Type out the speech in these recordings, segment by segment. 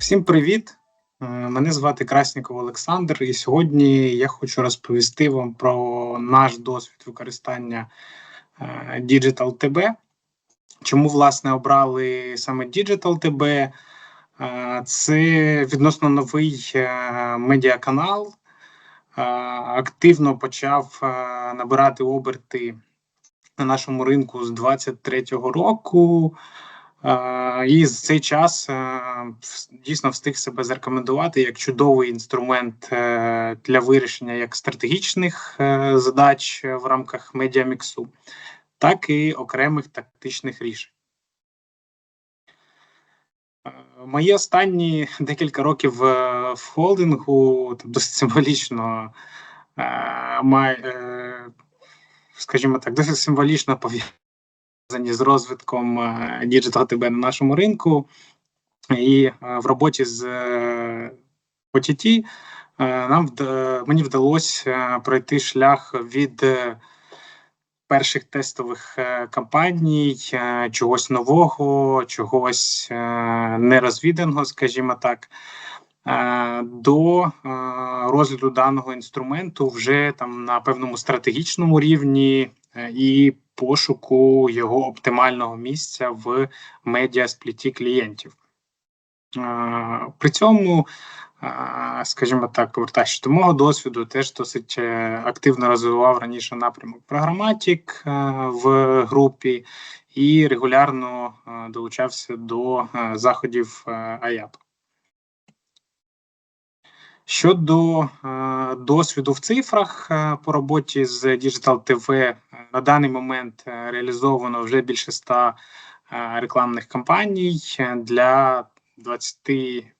Всім привіт! Е, Мене звати Красніков Олександр, і сьогодні я хочу розповісти вам про наш досвід використання е, Digital TB. Чому, власне, обрали саме Digital TB? Е, Це відносно новий медіаканал. Активно почав набирати оберти на нашому ринку з 23-го року. Е, І за цей час е, дійсно встиг себе зарекомендувати як чудовий інструмент е, для вирішення як стратегічних задач в рамках медіаміксу, так і окремих тактичних рішень. Мої останні декілька років в холдингу там досить символічно скажімо так, досить символічно пов'язані пов'язані з розвитком е, Digital TB на нашому ринку, і е, в роботі з OTT е, нам мені вдалося пройти шлях від перших тестових кампаній, чогось нового, чогось нерозвіданого, скажімо так. До розгляду даного інструменту вже там на певному стратегічному рівні і пошуку його оптимального місця в медіаспліті клієнтів. Е, При цьому, е, скажімо так, повертаючись до мого досвіду, теж досить е, активно розвивав раніше напрямок програматік в групі і регулярно долучався до заходів АЯП. Щодо досвіду в цифрах по роботі з Digital TV, на даний момент е, реалізовано вже більше 100 е, рекламних кампаній е, для 20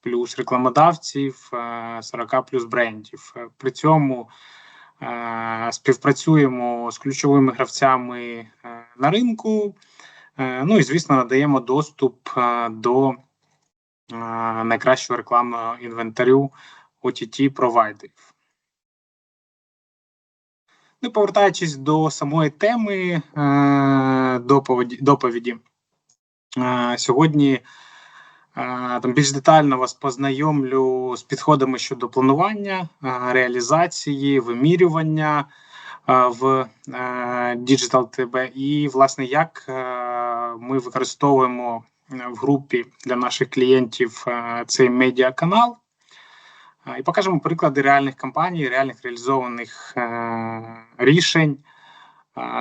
плюс рекламодавців, е, 40 плюс брендів. При цьому співпрацюємо з ключовими гравцями на ринку. Ну і звісно, надаємо доступ до найкращого рекламного інвентарю OTT провайдерів. Ну, повертаючись до самої теми е, доповіді, доповіді е, сьогодні е, там більш детально вас познайомлю з підходами щодо планування, реалізації, вимірювання в Digital TB і, власне, як ми використовуємо в групі для наших клієнтів цей медіаканал. І покажемо приклади реальних кампаній, реальних реалізованих е, рішень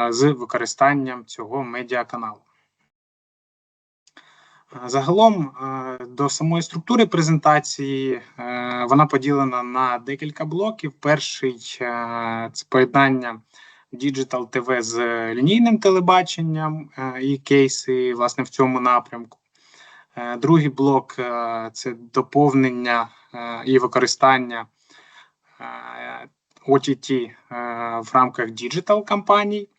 з використанням цього медіаканалу. Загалом е, до самої структури презентації е, вона поділена на декілька блоків. Перший це поєднання Digital TV з лінійним телебаченням і кейси власне в цьому напрямку. Е, Другий блок е, це доповнення е, і використання OTT в рамках діджитал кампаній.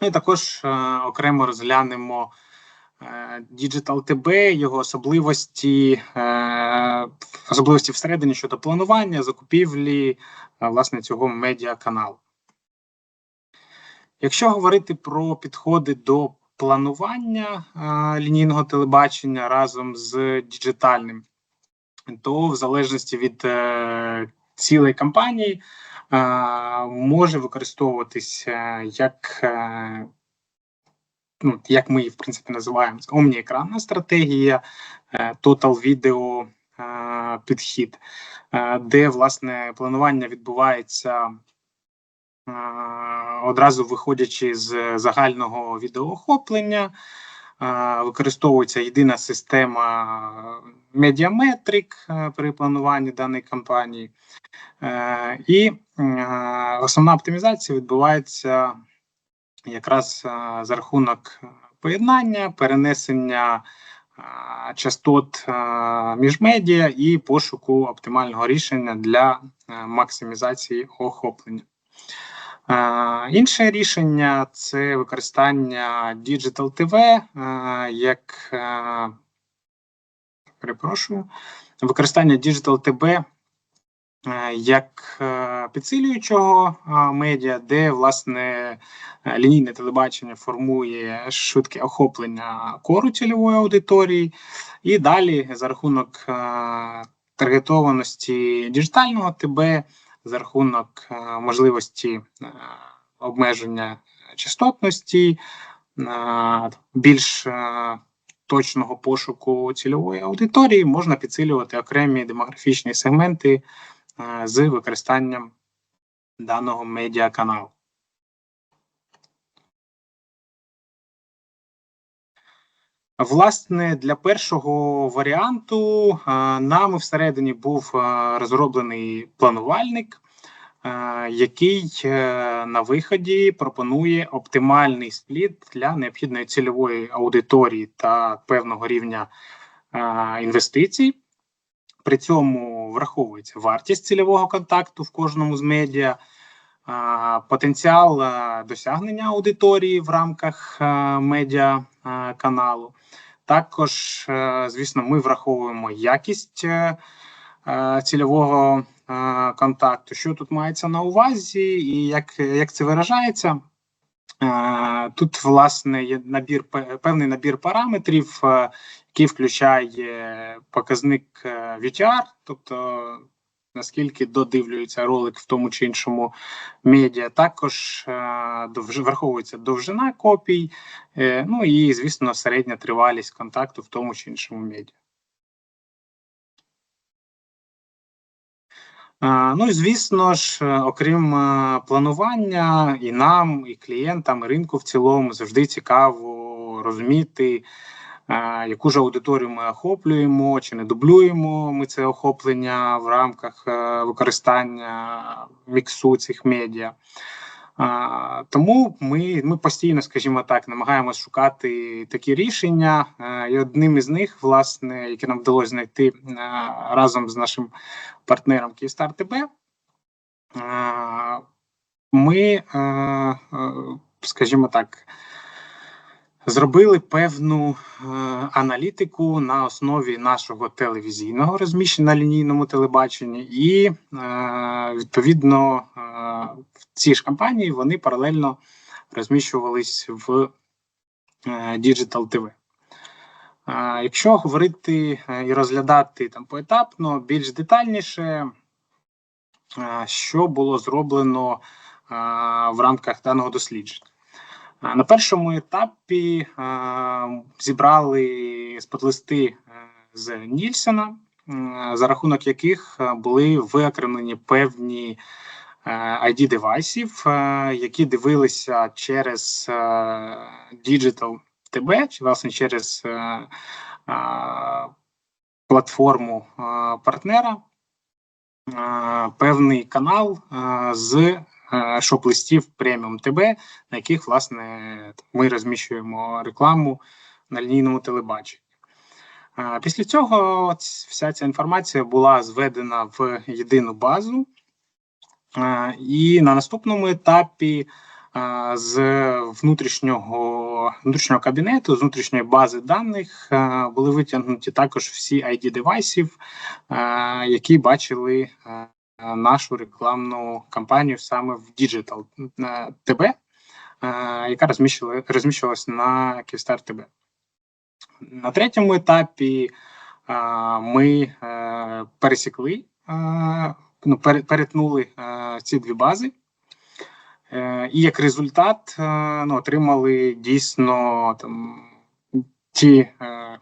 І також окремо розглянемо Digital TB, його особливості, особливості всередині щодо планування, закупівлі власне цього медіаканалу. Якщо говорити про підходи до планування е, лінійного телебачення разом з діджитальним, то в залежності від е, цілей кампанії е, може використовуватися як, ну, як ми її в принципі називаємо, омніекранна стратегія, Video е, підхід, де власне планування відбувається. Е, Одразу виходячи з загального відеоохоплення, е, використовується єдина система медіаметрик е, при плануванні даної кампанії, і основна оптимізація відбувається якраз за рахунок поєднання, перенесення частот між медіа і пошуку оптимального рішення для максимізації охоплення. Інше рішення це використання Digital TV е, як е, перепрошую, використання Digital TB е, як підсилюючого медіа, де власне лінійне телебачення формує швидке охоплення кору цільової аудиторії, і далі за рахунок таргетованості діджитального ТБ, за рахунок е, можливості е, обмеження частотності, е, більш точного пошуку цільової аудиторії можна підсилювати окремі демографічні сегменти з використанням даного медіаканалу. Власне, для першого варіанту е, нами всередині був е, розроблений планувальник, е, який на виході пропонує оптимальний спліт для необхідної цільової аудиторії та певного рівня інвестицій. При цьому враховується вартість цільового контакту в кожному з медіа, потенціал е, досягнення аудиторії в рамках е, медіа е, каналу. Також, звісно, ми враховуємо якість цільового контакту. Що тут мається на увазі, і як, як це виражається? Тут, власне, є набір певний набір параметрів, який включає показник VTR, тобто наскільки додивлюється ролик в тому чи іншому медіа. Також е, враховується довжина копій, е, ну і, звісно, середня тривалість контакту в тому чи іншому медіа. Е, Ну і звісно ж, окрім планування, і нам, і клієнтам, і ринку в цілому завжди цікаво розуміти, яку ж аудиторію ми охоплюємо, чи не дублюємо ми це охоплення в рамках е, використання міксу цих медіа. А, Тому ми, ми постійно, скажімо так, намагаємося шукати такі рішення. Е, І одним із них, власне, яке нам вдалося знайти е, разом з нашим партнером Київстар ТБ, ми, е, скажімо так, зробили певну е, аналітику на основі нашого телевізійного розміщення на лінійному телебаченні, і е, відповідно е, в ці ж компанії вони паралельно розміщувались в е, Digital TV. Якщо говорити і розглядати там поетапно, більш детальніше, що було зроблено в рамках даного дослідження. На першому етапі зібрали спотлисти е, з Нільсена, за рахунок яких е, були виокремлені певні ID девайсів, е, які дивилися через Digital TB, чи власне через платформу партнера, певний канал з шоп-листів преміум ТБ, на яких власне ми розміщуємо рекламу на лінійному телебаченні. Після цього вся ця інформація була зведена в єдину базу, і на наступному етапі з внутрішнього внутрішнього кабінету, з внутрішньої бази даних були витягнуті також всі ID девайсів, які бачили нашу рекламну кампанію саме в Digital е, ТБ, е, яка розміщувалась на Київстар ТБ. На третьому етапі е, ми е, пересікли, е, ну, перетнули е, ці дві бази. Е, І як результат е, ну, отримали дійсно там ті е,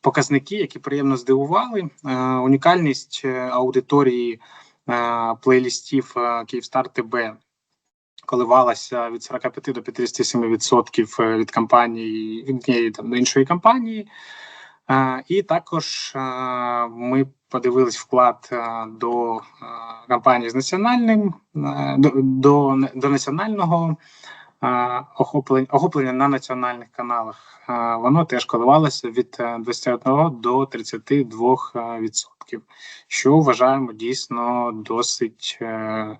показники, які приємно здивували. Е, Унікальність е, аудиторії е, плейлістів е, Київстар ТБ коливалася від 45 до 57% е, від компанії від однієї там до іншої компанії. Е, І також е, ми подивились вклад е, до е, компанії з національним е, до, до, до національного е, охоплення, охоплення на національних каналах. Е, Воно теж коливалося від е, 21 до 32%, що вважаємо дійсно досить е,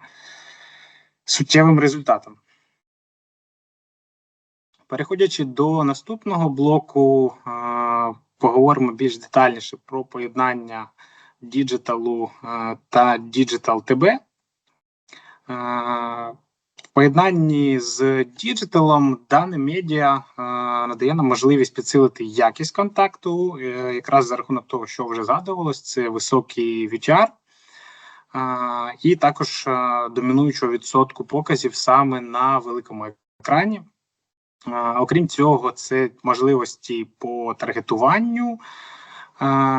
суттєвим результатом. Переходячи до наступного блоку, е, поговоримо більш детальніше про поєднання діджиталу та Digital TB. Поєднанні з діджиталом дане медіа надає нам можливість підсилити якість контакту, якраз за рахунок того, що вже згадувалось, це високий VTR, і також домінуючого відсотку показів саме на великому екрані. Окрім цього, це можливості по таргетуванню,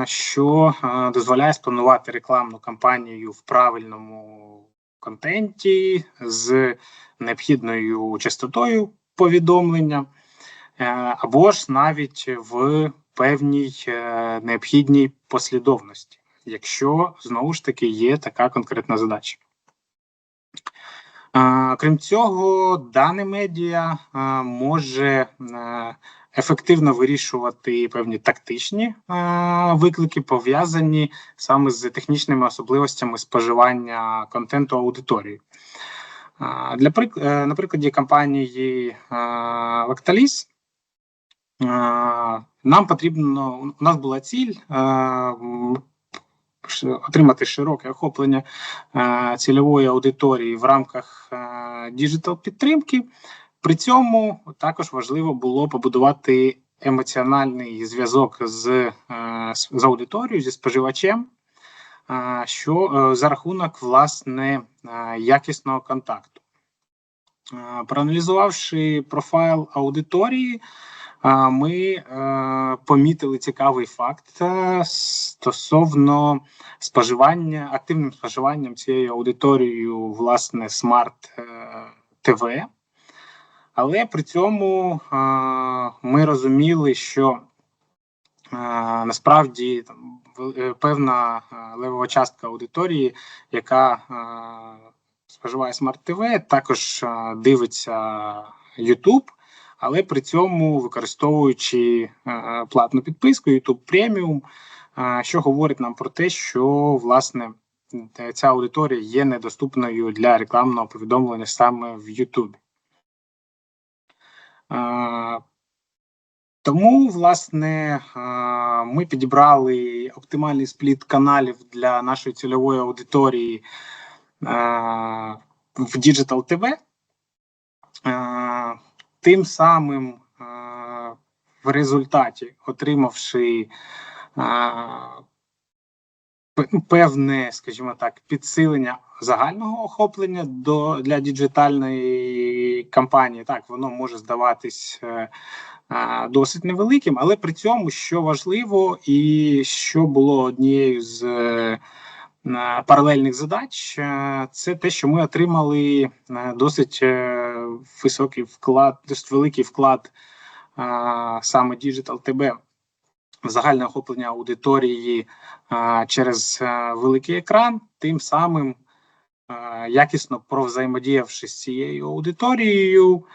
що дозволяє спланувати рекламну кампанію в правильному контенті з необхідною частотою повідомлення, е, або ж навіть в певній е, необхідній послідовності, якщо знову ж таки є така конкретна задача. Крім цього, дане медіа може е, ефективно вирішувати певні тактичні виклики, пов'язані саме з технічними особливостями споживання контенту аудиторії. Для е, на прикладі компанії Lactalis нам потрібно у нас була ціль отримати широке охоплення цільової аудиторії в рамках діджитал підтримки. При цьому також важливо було побудувати емоціональний зв'язок з, з аудиторією, зі споживачем що е, за рахунок власне е, якісного контакту. Е, проаналізувавши профайл аудиторії, ми помітили цікавий факт стосовно споживання, активним споживанням цією аудиторією, власне, смарт ТВ. Але при цьому ми розуміли, що насправді там Е, певна е, левова частка аудиторії, яка е, споживає смарт ТВ, також дивиться YouTube, але при цьому використовуючи платну підписку YouTube Premium, що говорить нам про те, що власне ця аудиторія є недоступною для рекламного повідомлення саме в YouTube. Тому, власне, ми підібрали оптимальний спліт каналів для нашої цільової аудиторії в Digital TV. Тим самим в результаті, отримавши певне, скажімо так, підсилення загального охоплення до для діджитальної кампанії, так воно може здаватись е, досить невеликим, але при цьому, що важливо, і що було однією з е, паралельних задач, е, це те, що ми отримали е, досить високий вклад, досить великий вклад саме Digital TB в загальне охоплення аудиторії через великий екран, тим самим якісно провзаємодіявши з цією аудиторією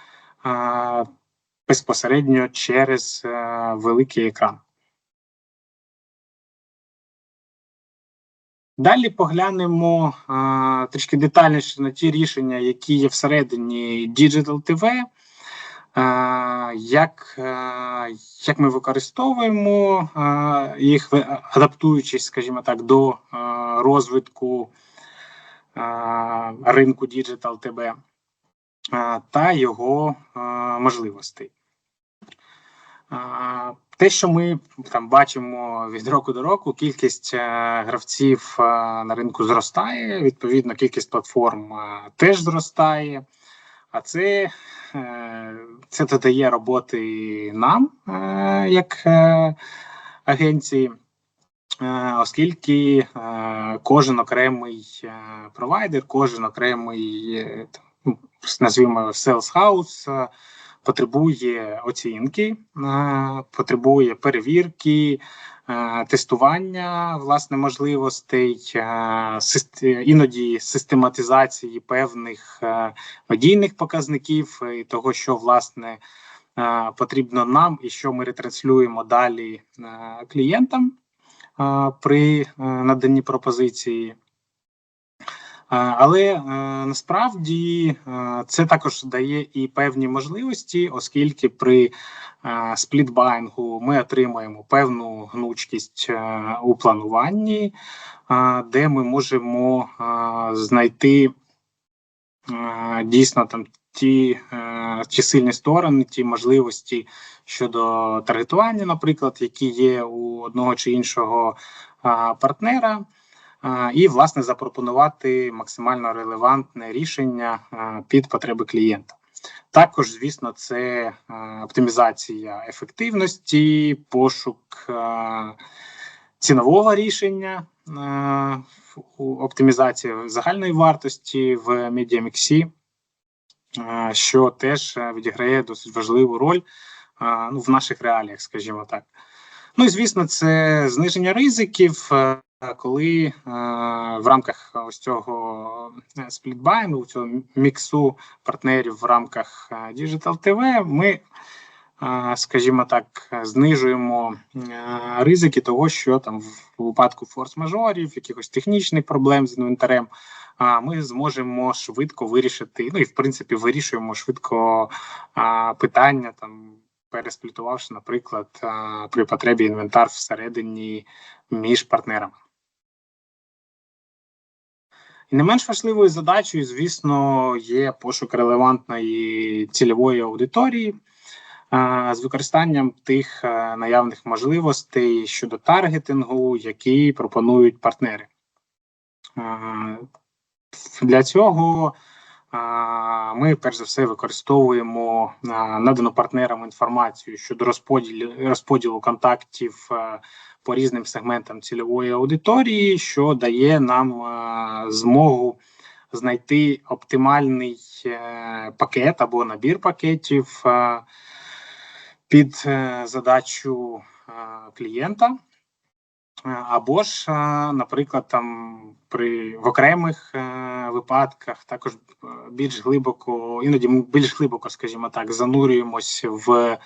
безпосередньо через е, великий екран. Далі поглянемо а, трішки детальніше на ті рішення, які є всередині Digital TV, а, як а, як ми використовуємо а, їх, адаптуючись, скажімо так, до а, розвитку а, ринку Digital TV а, та його а, можливостей. Те, що ми там бачимо від року до року, кількість е, гравців е, на ринку зростає. Відповідно, кількість платформ е, теж зростає. А це це додає роботи нам, як агенції, оскільки кожен окремий провайдер, кожен окремий ну, назвімо sales house, потребує оцінки, е, потребує перевірки, е, тестування власне можливостей, е, іноді систематизації певних медійних показників і того, що власне потрібно нам і що ми ретранслюємо далі клієнтам при наданні пропозиції. Але е, насправді е, це також дає і певні можливості, оскільки при е, сплітбайнгу ми отримаємо певну гнучкість у плануванні, де ми можемо знайти дійсно там ті, ті сильні сторони, ті можливості щодо таргетування, наприклад, які є у одного чи іншого партнера і власне запропонувати максимально релевантне рішення під потреби клієнта. Також, звісно, це оптимізація ефективності, пошук цінового рішення, оптимізація загальної вартості в медіаміксі, що теж відіграє досить важливу роль ну, в наших реаліях, скажімо так. Ну і звісно, це зниження ризиків. Коли е, в рамках ось цього е, сплітбайну, цього міксу партнерів в рамках е, Digital TV, ми, скажімо так, знижуємо ризики того, що там в випадку форс-мажорів, якихось технічних проблем з інвентарем, ми зможемо швидко вирішити. Ну і в принципі вирішуємо швидко питання там. Пересплітувавши, наприклад, при потребі інвентар всередині між партнерами. І не менш важливою задачею, звісно, є пошук релевантної цільової аудиторії з використанням тих е, наявних можливостей щодо таргетингу, які пропонують партнери. Для цього ми перш за все використовуємо надану партнерам інформацію щодо розподілу розподілу контактів е, по різним сегментам цільової аудиторії, що дає нам е, змогу знайти оптимальний е, пакет або набір пакетів під задачу клієнта. Або ж, наприклад, там при в окремих е, випадках також е, більш глибоко, іноді ми більш глибоко, скажімо так, занурюємось в е,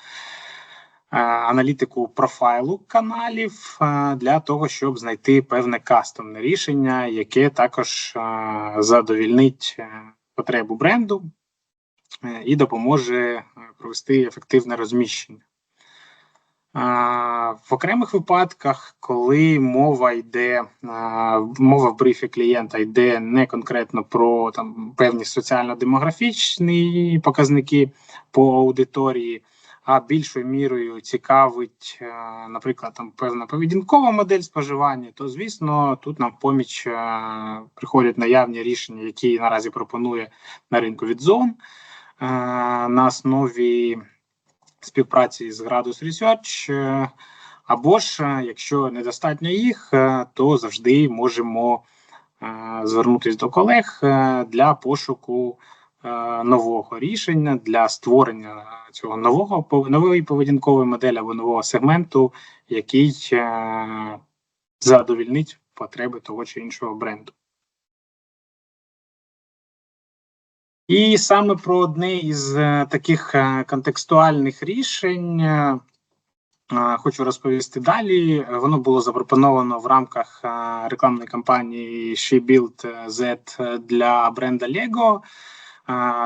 аналітику профайлу каналів для того, щоб знайти певне кастомне рішення, яке також задовільнить потребу бренду і допоможе провести ефективне розміщення. В окремих випадках, коли мова йде, мова в брифі клієнта йде не конкретно про там певні соціально-демографічні показники по аудиторії, а більшою мірою цікавить, наприклад, там певна поведінкова модель споживання, то звісно, тут нам в поміч приходять наявні рішення, які наразі пропонує на ринку від зон на основі співпраці з Gradus Research, е, або ж е, якщо недостатньо їх, е, то завжди можемо звернутися до колег для пошуку нового рішення для створення цього нового нової поведінкової моделі або нового сегменту, який задовільнить потреби того чи іншого бренду. І саме про одне із е, таких е, контекстуальних рішень е, хочу розповісти далі. Воно було запропоновано в рамках рекламної кампанії She Built Z для бренда Lego.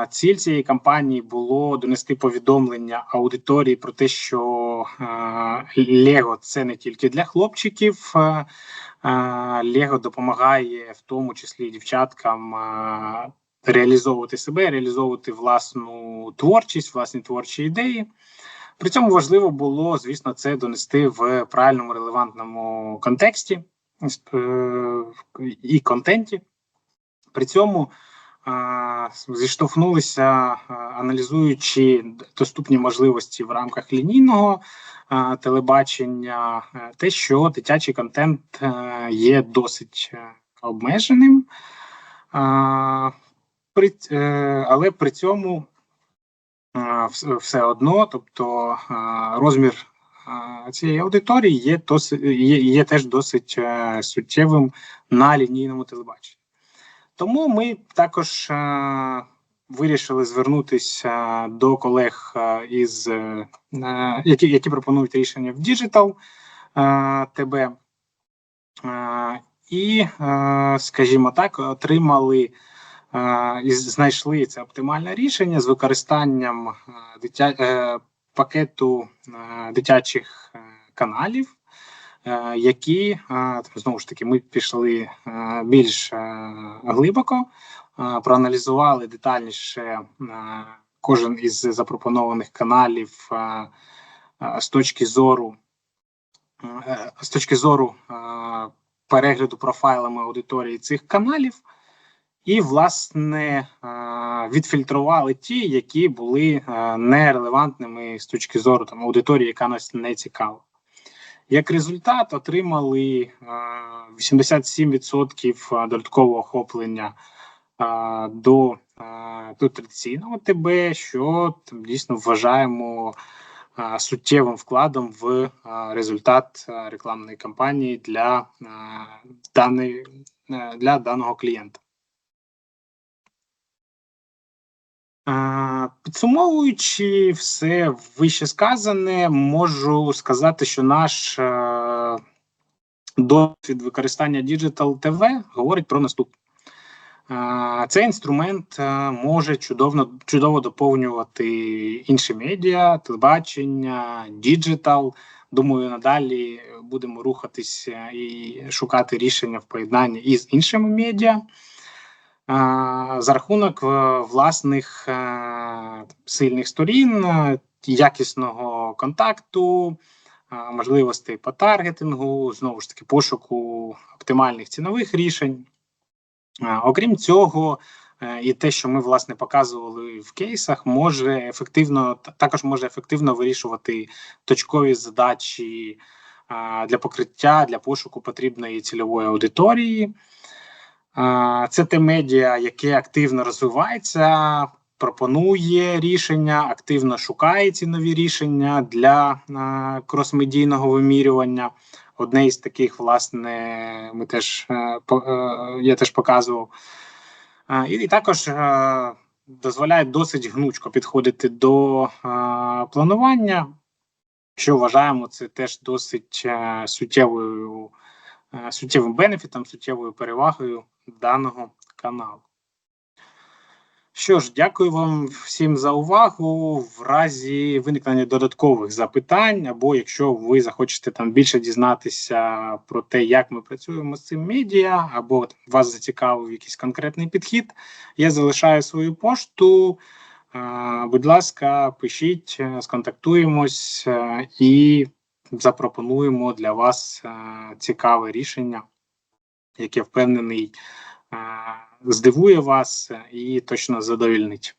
Ціль цієї кампанії було донести повідомлення аудиторії про те, що Лего це не тільки для хлопчиків. Лего допомагає в тому числі дівчаткам реалізовувати себе, реалізовувати власну творчість, власні творчі ідеї. При цьому важливо було, звісно, це донести в правильному релевантному контексті е, і контенті. При цьому зіштовхнулися, аналізуючи доступні можливості в рамках лінійного телебачення, е, те, що дитячий контент е, є досить обмеженим при, е, але при цьому е, все одно, тобто е, розмір цієї аудиторії є досить, є, є теж досить суттєвим на лінійному телебаченні. Тому ми також вирішили звернутися до колег із які які пропонують рішення в Digital ТБ і, скажімо так, отримали і знайшли це оптимальне рішення з використанням е, дитя, е, пакету е, дитячих каналів, які знову ж таки ми пішли більш глибоко, проаналізували детальніше кожен із запропонованих каналів з точки зору з точки зору перегляду профайлами аудиторії цих каналів, і, власне, відфільтрували ті, які були нерелевантними з точки зору там, аудиторії, яка нас не цікава. Як результат, отримали е, 87% додаткового охоплення до, до традиційного ТБ, що там, дійсно вважаємо суттєвим вкладом в результат рекламної кампанії для, даної, для даного клієнта. Підсумовуючи все вище сказане, можу сказати, що наш е, досвід використання Digital TV говорить про наступне. Е, Цей інструмент е, може чудово, чудово доповнювати інші медіа, телебачення, діджитал. Думаю, надалі будемо рухатися і шукати рішення в поєднанні із іншими медіа. За рахунок е, власних е, сильних сторін, е, якісного контакту, можливостей по таргетингу, знову ж таки, пошуку оптимальних цінових рішень. Окрім цього, і те, що ми власне показували в кейсах, може ефективно також може ефективно вирішувати точкові задачі для покриття для пошуку потрібної цільової аудиторії. Це те медіа, яке активно розвивається, пропонує рішення, активно шукає ці нові рішення для кросмедійного вимірювання. Одне із таких, власне, ми теж е, е, я теж показував. І, також е, дозволяє досить гнучко підходити до планування, що вважаємо, це теж досить суттєвою суттєвим бенефітом, суттєвою перевагою даного каналу. Що ж, дякую вам всім за увагу. В разі виникнення додаткових запитань, або якщо ви захочете там більше дізнатися про те, як ми працюємо з цим медіа, або вас зацікавив якийсь конкретний підхід, я залишаю свою пошту. Е, Будь ласка, пишіть, е, сконтактуємось е, і запропонуємо для вас е, цікаве рішення, яке впевнений е, здивує вас і точно задовільнить.